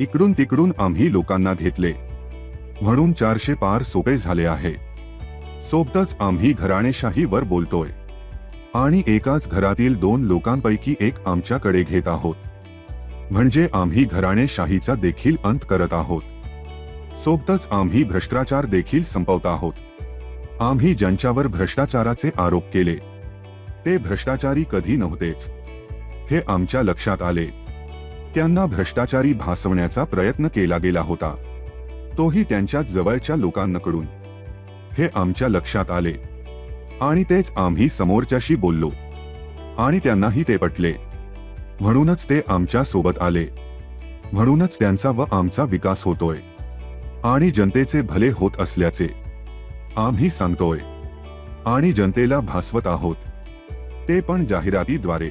इकडून तिकडून आम्ही लोकांना घेतले. म्हणून चारशे पार सोपे झाले आहे. सोबतच आम्ही घराणेशाहीवर बोलतोय. आणि एकाच घरातील दोन लोकांपैकी एक आमच्याकडे घेत आहोत. म्हणजे आम्ही घराणेशाहीचा देखील अंत करत आहोत. सोबतच आम्ही भ्रष्टाचार देखील संपवत आहोत. आम्ही ज्यांच्यावर भ्रष्टाचाराचे आरोप केले ते भ्रष्टाचारी कधी नव्हतेच. हे आमच्या लक्षात आले. त्यांना भ्रष्टाचारी भासवण्याचा प्रयत्न केला गेला होता. तोही त्यांच्या जवळच्या लोकांकडून. हे आमच्या लक्षात आले. आणि तेच आम्ही समोरच्याशी बोललो. आणि त्यांनाही ते पटले. म्हणूनच ते आमच्यासोबत आले. म्हणूनच त्यांचा व आमचा विकास होतोय. आणि जनतेचे भले होत असल्याचे. आम्ही सांगतोय. आणि जनतेला भासवत आहोत. ते पण जाहिरातीद्वारे.